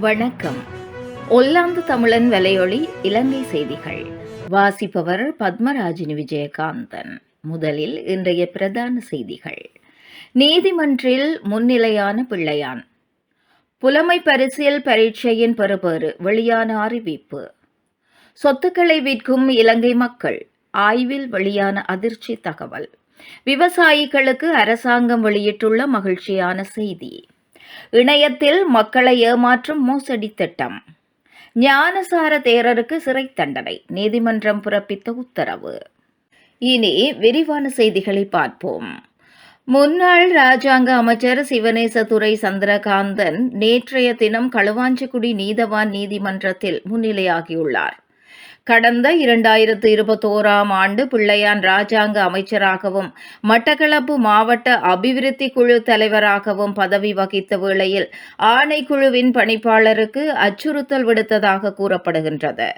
வணக்கம். ஒல்லாந்து தமிழன் வலையொலி இலங்கை செய்திகள். வாசிப்பவர் பத்மராஜினி விஜயகாந்தன். முதலில் இன்றைய பிரதான செய்திகள். நீதிமன்றில் முன்னிலையான பிள்ளையான். புலமை பரிசியல் பரீட்சையின் பெறுபேறு வெளியான அறிவிப்பு. சொத்துக்களை விற்கும் இலங்கை மக்கள். ஆய்வில் வெளியான அதிர்ச்சி தகவல். விவசாயிகளுக்கு அரசாங்கம் வெளியிட்டுள்ள மகிழ்ச்சியான செய்தி. இணையத்தில் மக்களை ஏமாற்றும் மோசடி திட்டம். ஞானசார தேரருக்கு சிறை தண்டனை நீதிமன்றம் பிறப்பித்த உத்தரவு. இனி விரிவான செய்திகளை பார்ப்போம். முன்னாள் ராஜாங்க அமைச்சர் சிவனேசதுரை சந்திரகாந்தன் நேற்றைய தினம் களுவாஞ்சிக்குடி நீதவான் நீதிமன்றத்தில் முன்னிலையாகியுள்ளார். கடந்த இரண்டாயிரத்து இருபத்தோராம் ஆண்டு பிள்ளையான் ராஜாங்க அமைச்சராகவும் மட்டக்களப்பு மாவட்ட அபிவிருத்தி குழு தலைவராகவும் பதவி வகித்த வேளையில் ஆணைக்குழுவின் பணிப்பாளருக்கு அச்சுறுத்தல் விடுத்ததாக கூறப்படுகின்றது.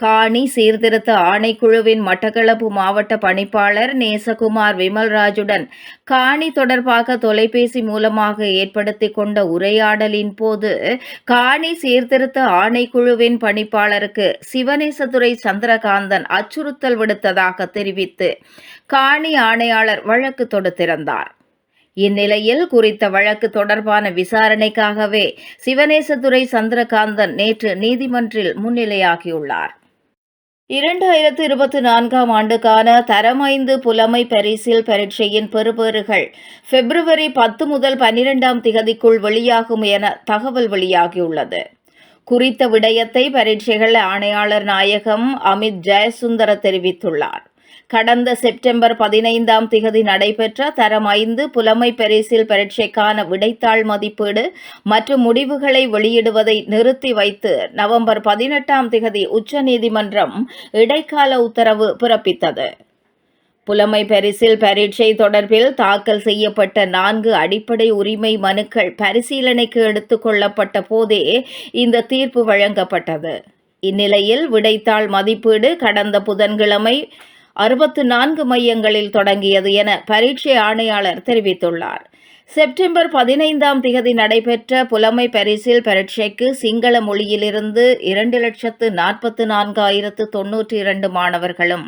காணி சீர்திருத்த ஆணைக்குழுவின் மட்டக்களப்பு மாவட்ட பணிப்பாளர் நேசகுமார் விமல்ராஜுடன் காணி தொடர்பாக தொலைபேசி மூலமாக ஏற்படுத்தி கொண்ட உரையாடலின் போது காணி சீர்திருத்த ஆணைக்குழுவின் பணிப்பாளருக்கு சிவனேசதுரை சந்திரகாந்தன் அச்சுறுத்தல் விடுத்ததாக தெரிவித்து காணி ஆணையாளர் வழக்கு தொடுத்திருந்தார் இந்நிலையில் குறித்த வழக்கு தொடர்பான விசாரணைக்காகவே சிவனேசதுரை சந்திரகாந்தன் நேற்று நீதிமன்றில் முன்னிலையாகியுள்ளார். இரண்டாயிரத்து இருபத்தி நான்காம் ஆண்டுக்கான தரமைந்து புலமை பரிசில் பரீட்சையின் பெறுபேறுகள் பிப்ரவரி பத்து முதல் பனிரெண்டாம் திகதிக்குள் வெளியாகும் என தகவல் வெளியாகியுள்ளது. குறித்த விடயத்தை பரீட்சைகள் ஆணையாளர் நாயகம் அமித் ஜெயசுந்தர தெரிவித்துள்ளார். கடந்த செப்டம்பர் பதினைந்தாம் திகதி நடைபெற்ற தரம் ஐந்து புலமை பரிசில் பரீட்சைக்கான விடைத்தாள் மதிப்பீடு மற்றும் முடிவுகளை வெளியிடுவதை நிறுத்தி வைத்து நவம்பர் பதினெட்டாம் திகதி உச்சநீதிமன்றம் இடைக்கால உத்தரவு பிறப்பித்தது. புலமை பரிசில் பரீட்சை தொடர்பில் தாக்கல் செய்யப்பட்ட நான்கு அடிப்படை உரிமை மனுக்கள் பரிசீலனைக்கு எடுத்துக்கொள்ளப்பட்ட போதே இந்த தீர்ப்பு வழங்கப்பட்டது. இந்நிலையில் விடைத்தாள் மதிப்பீடு கடந்த புதன்கிழமை அறுபத்து நான்கு மையங்களில் தொடங்கியது என பரீட்சை ஆணையாளர் தெரிவித்துள்ளார். செப்டம்பர் பதினைந்தாம் திகதி நடைபெற்ற புலமை பரிசில் பரீட்சைக்கு சிங்கள மொழியிலிருந்து இரண்டு லட்சத்து நாற்பத்து நான்காயிரத்து தொன்னூற்றி இரண்டு மாணவர்களும்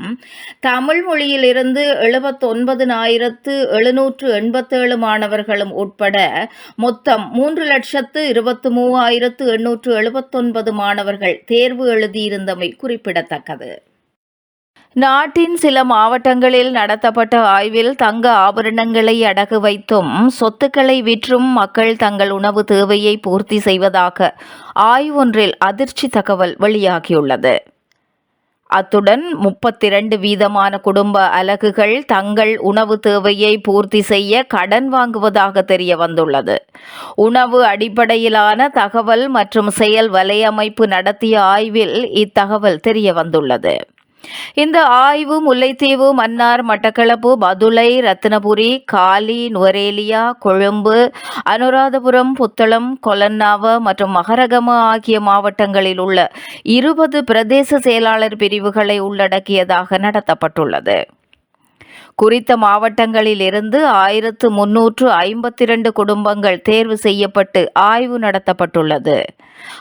தமிழ் மொழியிலிருந்து எழுபத்தொன்பதினாயிரத்து எழுநூற்று எண்பத்தேழு மாணவர்களும் உட்பட மொத்தம் மூன்று லட்சத்து இருபத்து மூவாயிரத்து எண்ணூற்று எழுபத்தொன்பது மாணவர்கள் தேர்வு எழுதியிருந்தமை குறிப்பிடத்தக்கது. நாட்டின் சில மாவட்டங்களில் நடத்தப்பட்ட ஆய்வில் தங்க ஆபரணங்களை அடகு வைத்தும் சொத்துக்களை விற்றும் மக்கள் தங்கள் உணவு தேவையை பூர்த்தி செய்வதாக ஆய்வொன்றில் அதிர்ச்சி தகவல் வெளியாகியுள்ளது. அத்துடன் முப்பத்திரண்டு வீதமான குடும்ப அலகுகள் தங்கள் உணவு தேவையை பூர்த்தி செய்ய கடன் வாங்குவதாக தெரிய வந்துள்ளது உணவு அடிப்படையிலான தகவல் மற்றும் செயல் வலையமைப்பு நடத்திய ஆய்வில் இத்தகவல் தெரிய வந்துள்ளது இந்த ஆய்வு முல்லைத்தீவு மன்னார் மட்டக்களப்பு பதுளை ரத்தினபுரி காலி நுவரேலியா கொழும்பு அனுராதபுரம் புத்தளம் கொலன்னாவ மற்றும் மகரகம ஆகிய மாவட்டங்களில் உள்ள இருபது பிரதேச செயலாளர் பிரிவுகளை உள்ளடக்கியதாக நடத்தப்பட்டுள்ளது. குறித்த மாவட்டங்களில் இருந்து ஆயிரத்து முன்னூற்று ஐம்பத்தி இரண்டு குடும்பங்கள் தேர்வு செய்யப்பட்டு ஆய்வு நடத்தப்பட்டுள்ளது.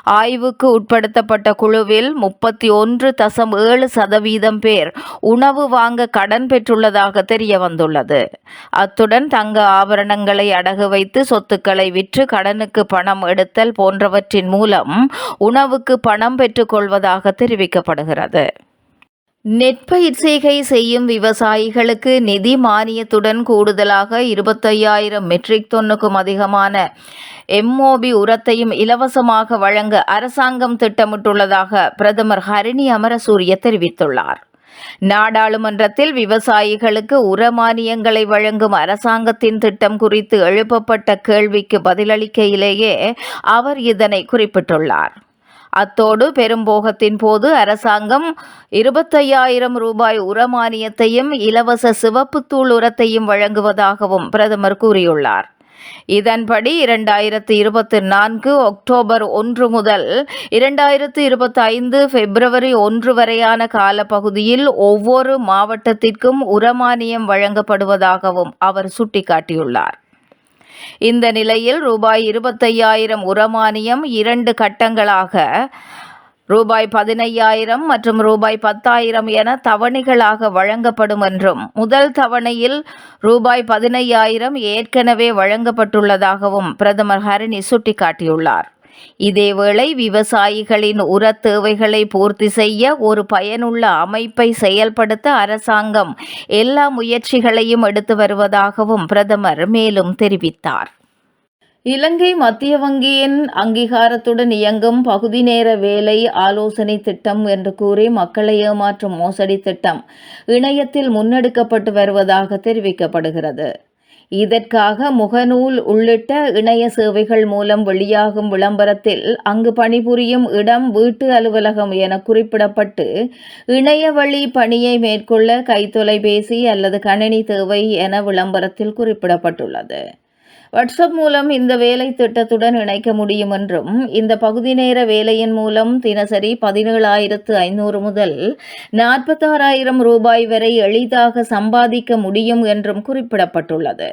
ஆய்வுக்கு உட்படுத்தப்பட்ட குழுவில் முப்பத்தி ஒன்று தசம் ஏழு சதவீதம் பேர் உணவு வாங்க கடன் பெற்றுள்ளதாக தெரிய வந்துள்ளது. அத்துடன் தங்க ஆபரணங்களை அடகு வைத்து சொத்துக்களை விற்று கடனுக்கு பணம் எடுத்தல் போன்றவற்றின் மூலம் உணவுக்கு பணம் பெற்றுக்கொள்வதாக தெரிவிக்கப்படுகிறது. நெற்பயிர்செய்கை செய்யும் விவசாயிகளுக்கு நிதி மானியத்துடன் கூடுதலாக இருபத்தையாயிரம் மெட்ரிக் தொன்னுக்கும் அதிகமான எம்ஓபி உரத்தையும் இலவசமாக வழங்க அரசாங்கம் திட்டமிட்டுள்ளதாக பிரதமர் ஹரிணி அமரசூரிய தெரிவித்துள்ளார். நாடாளுமன்றத்தில் விவசாயிகளுக்கு உர மானியங்களை வழங்கும் அரசாங்கத்தின் திட்டம் குறித்து எழுப்பப்பட்ட கேள்விக்கு பதிலளிக்கையிலேயே அவர் இதனை குறிப்பிட்டுள்ளார். அத்தோடு பெரும்போகத்தின் போது அரசாங்கம் இருபத்தையாயிரம் ரூபாய் உரமானியத்தையும் இலவச சிவப்புத்தூள் உரத்தையும் வழங்குவதாகவும் பிரதமர் கூறியுள்ளார். இதன்படி இரண்டாயிரத்து இருபத்தி நான்கு அக்டோபர் ஒன்று முதல் இரண்டாயிரத்து இருபத்தி ஐந்து பிப்ரவரி ஒன்று வரையான காலப்பகுதியில் ஒவ்வொரு மாவட்டத்திற்கும் உரமானியம் வழங்கப்படுவதாகவும் அவர் சுட்டிக்காட்டியுள்ளார். இந்த நிலையில் ரூபாய் இருபத்தையாயிரம் உரமானியம் இரண்டு கட்டங்களாக ரூபாய் பதினையாயிரம் மற்றும் ரூபாய் பத்தாயிரம் என தவணைகளாக வழங்கப்படும் என்றும் முதல் தவணையில் ரூபாய் பதினையாயிரம் ஏற்கனவே வழங்கப்பட்டுள்ளதாகவும் பிரதமர் ஹரணி சுட்டிக்காட்டியுள்ளார். இதேவேளை விவசாயிகளின் உரத் தேவைகளை பூர்த்தி செய்ய ஒரு பயனுள்ள அமைப்பை செயல்படுத்த அரசாங்கம் எல்லா முயற்சிகளையும் எடுத்து வருவதாகவும் பிரதமர் மேலும் தெரிவித்தார். இலங்கை மத்திய வங்கியின் அங்கீகாரத்துடன் இயங்கும் பகுதி நேர வேலை ஆலோசனை திட்டம் என்று கூறி மக்களை ஏமாற்றும் மோசடி திட்டம் இணையத்தில் முன்னெடுக்கப்பட்டு வருவதாக தெரிவிக்கப்படுகிறது. இதற்காக முகநூல் உள்ளிட்ட இணைய சேவைகள் மூலம் வெளியாகும் விளம்பரத்தில் அங்கு பணிபுரியும் இடம் வீட்டு அலுவலகம் என குறிப்பிடப்பட்டு இணைய வழி பணியை மேற்கொள்ள கைத்தொலைபேசி அல்லது கணினி தேவை என விளம்பரத்தில் குறிப்பிடப்பட்டுள்ளது. வாட்ஸ்அப் மூலம் இந்த வேலை திட்டத்துடன் இணைக்க முடியும் என்றும் இந்த பகுதி நேர வேலையின் மூலம் தினசரி பதினேழாயிரத்து ஐநூறு முதல் நாற்பத்தாறாயிரம் ரூபாய் வரை எளிதாக சம்பாதிக்க முடியும் என்றும் குறிப்பிடப்பட்டுள்ளது.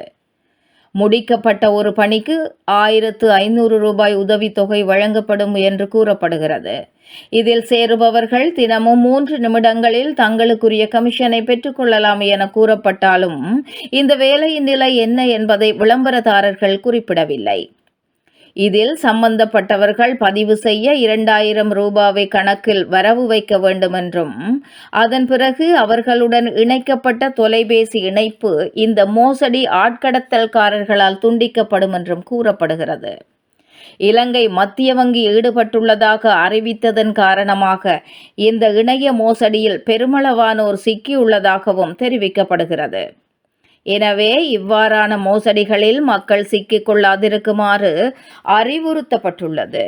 முடிக்கப்பட்ட ஒரு பணிக்கு ஆயிரத்து ஐநூறு ரூபாய் உதவித்தொகை வழங்கப்படும் என்று கூறப்படுகிறது. இதில் சேருபவர்கள் தினமும் மூன்று நிமிடங்களில் தங்களுக்குரிய கமிஷனை பெற்றுக்கொள்ளலாம் என கூறப்பட்டாலும் இந்த வேலையின் நிலை என்ன என்பதை விளம்பரதாரர்கள் குறிப்பிடவில்லை. இதில் சம்பந்தப்பட்டவர்கள் பதிவு செய்ய இரண்டாயிரம் ரூபாவை கணக்கில் வரவு வைக்க வேண்டுமென்றும் அதன் பிறகு அவர்களுடன் இணைக்கப்பட்ட தொலைபேசி இணைப்பு இந்த மோசடி ஆட்கடத்தல்காரர்களால் துண்டிக்கப்படும் என்றும் கூறப்படுகிறது. இலங்கை மத்திய வங்கி ஈடுபட்டுள்ளதாக அறிவித்ததன் காரணமாக இந்த இணைய மோசடியில் பெருமளவானோர் சிக்கியுள்ளதாகவும் தெரிவிக்கப்படுகிறது. எனவே இவ்வாறான மோசடிகளில் மக்கள் சிக்கிக் கொள்ளாதிருக்குமாறு அறிவுறுத்தப்பட்டுள்ளது.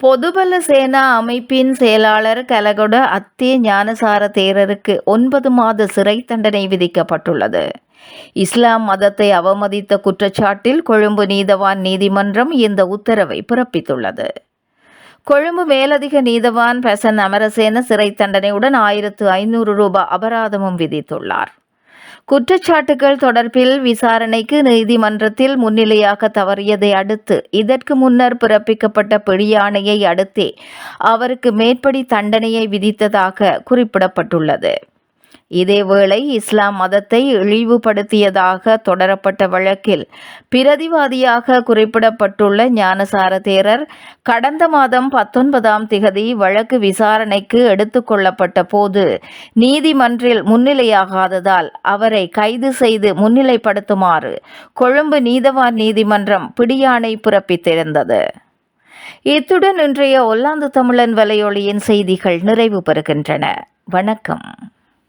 பொதுபல சேனா அமைப்பின் செயலாளர் கலகொட அத்திய ஞானசார தேரருக்கு ஒன்பது மாத சிறை தண்டனை விதிக்கப்பட்டுள்ளது. இஸ்லாம் மதத்தை அவமதித்த குற்றச்சாட்டில் கொழும்பு நீதவான் நீதிமன்றம் இந்த உத்தரவை பிறப்பித்துள்ளது. கொழும்பு மேலதிக நீதவான் பெசன் அமரசேன சிறை தண்டனையுடன் ஆயிரத்து ஐநூறு ரூபாய் அபராதமும் விதித்துள்ளார். குற்றச்சாட்டுகள் தொடர்பில் விசாரணைக்கு நீதிமன்றத்தில் முன்னிலையாக தவறியதை அடுத்து இதற்கு முன்னர் பிறப்பிக்கப்பட்ட பிடியாணையை அடுத்தே அவருக்கு மேற்படி தண்டனையை விதித்ததாக குறிப்பிடப்பட்டுள்ளது. இதேவேளை இஸ்லாம் மதத்தை இழிவுபடுத்தியதாக தொடரப்பட்ட வழக்கில் பிரதிவாதியாக குறிப்பிடப்பட்டுள்ள ஞானசார தேரர் கடந்த மாதம் பத்தொன்பதாம் திகதி வழக்கு விசாரணைக்கு எடுத்துக்கொள்ளப்பட்ட போது நீதிமன்றில் முன்னிலையாகாததால் அவரை கைது செய்து முன்னிலைப்படுத்துமாறு கொழும்பு நீதவான் நீதிமன்றம் பிடியாணை பிறப்பித்திருந்தது. இத்துடன் இன்றைய ஒல்லாந்து தமிழன் வலையொலியின் செய்திகள் நிறைவு பெறுகின்றன. வணக்கம்.